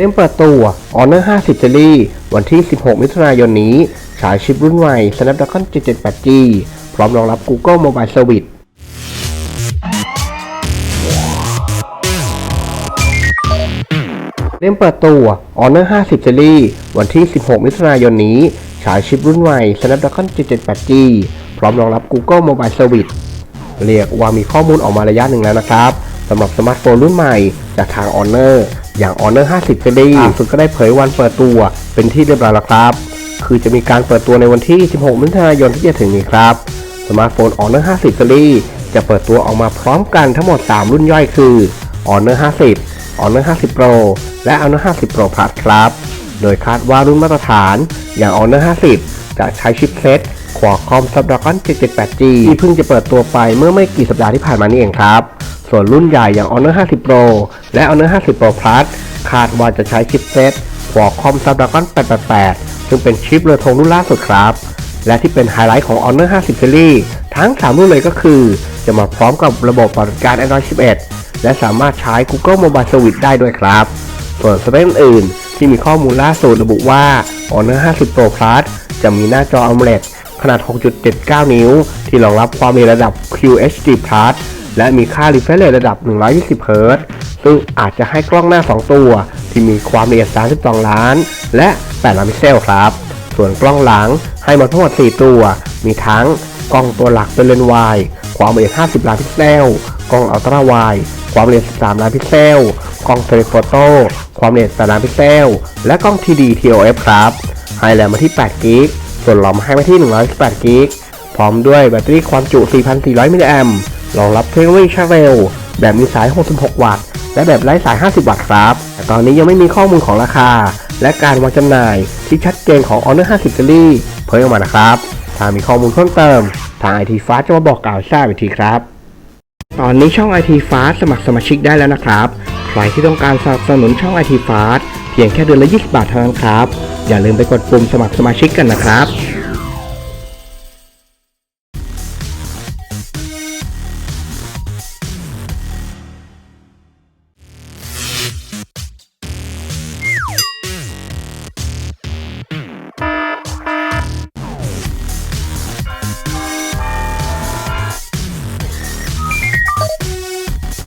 เริ่มเปิดตัว Honor 50 Series วันที่ 16 มิถุนายนนี้ ฉายชิปรุ่นใหม่ Snapdragon 778G พร้อมรองรับ Google Mobile Service เริ่มเปิดตัว Honor 50 Series วันที่ 16 มิถุนายนนี้ ฉายชิปรุ่นใหม่ Snapdragon 778G พร้อมรองรับ Google Mobile Service เรียกว่ามีข้อมูลออกมาระยะหนึ่งแล้วนะครับ สำหรับสมาร์ทโฟนรุ่นใหม่จากทาง Honor อย่าง Honor 50 Series ล่าสุดก็ได้เผยวันเปิดตัวเป็นที่เรียบร้อยแล้วครับ คือจะมีการเปิดตัวในวันที่ 16 มิถุนายนที่จะถึงนี้ครับ สมาร์ทโฟน Honor 50 Series จะเปิดตัวออกมาพร้อมกันทั้งหมด 3 รุ่นย่อยคือ Honor 50 Honor 50 Pro และ Honor 50 Pro Plus ครับ โดยคาดว่ารุ่นมาตรฐานอย่าง Honor 50 จะใช้ชิปเซต Qualcomm Snapdragon 778G ที่เพิ่งจะเปิดตัวไปเมื่อไม่กี่สัปดาห์ที่ผ่านมานี่เองครับ ส่วนรุ่นใหญ่อย่าง Honor 50 Pro และ Honor 50 Pro Plus คาดว่าจะใช้ชิปเซต Qualcomm Snapdragon 888 ซึ่งเป็นชิปเรือธงรุ่นล่าสุดครับ และที่เป็นไฮไลท์ของ Honor 50 Series ทั้ง 3 รุ่นเลยก็คือ จะมาพร้อมกับระบบปฏิบัติการ Android 11 และสามารถใช้ Google Mobile Service ได้ด้วยครับ ส่วนสเปคอื่นที่มีข้อมูลล่าสุดระบุว่า Honor 50 Pro Plus จะมีหน้าจอ AMOLED ขนาด 6.79 นิ้ว ที่รองรับความเร็วระดับ QHD Plus และมีค่า refresh rate ระดับ 120 Hz ซึ่งอาจจะให้กล้องหน้า 2 ตัว ที่มีความละเอียด 32 ล้าน และ 8 ล้านพิกเซลครับ ส่วนกล้องหลังให้มาทั้งหมด 4 ตัว มีทั้งกล้องตัวหลักเป็นเลนส์วายความละเอียด 50 ล้านพิกเซล กล้องอัลตร้าไวด์ความละเอียด 13 ล้านพิกเซล กล้องเทเลโฟโต้ความละเอียด 8 ล้านพิกเซล และกล้อง TD TOF ครับให้แรมมาที่8กิกส่วนรอมให้มาที่118กิกพร้อมด้วยแบตเตอรี่ความจุ 4,400 มิลลิแอมป์ รองรับเทคโนโลยีชาเร็วแบบมีสาย 66 วัตต์ และแบบไร้สาย 50 วัตต์ครับ แต่ตอนนี้ยังไม่มีข้อมูลของราคา และการวางจำหน่ายที่ชัดเจนของ Honor 50 Series เผยออกมานะครับ ถ้ามีข้อมูลเพิ่มเติม ทาง IT Fast จะมาบอกกล่าวทราบอีกทีครับ ตอนนี้ช่อง IT Fast สมัครสมาชิกได้แล้วนะครับ ใครที่ต้องการสนับสนุนช่อง IT Fast เพียงแค่เดือนละ 20 บาทเท่านั้นครับ อย่าลืมไปกดปุ่มสมัครสมาชิกกันนะครับ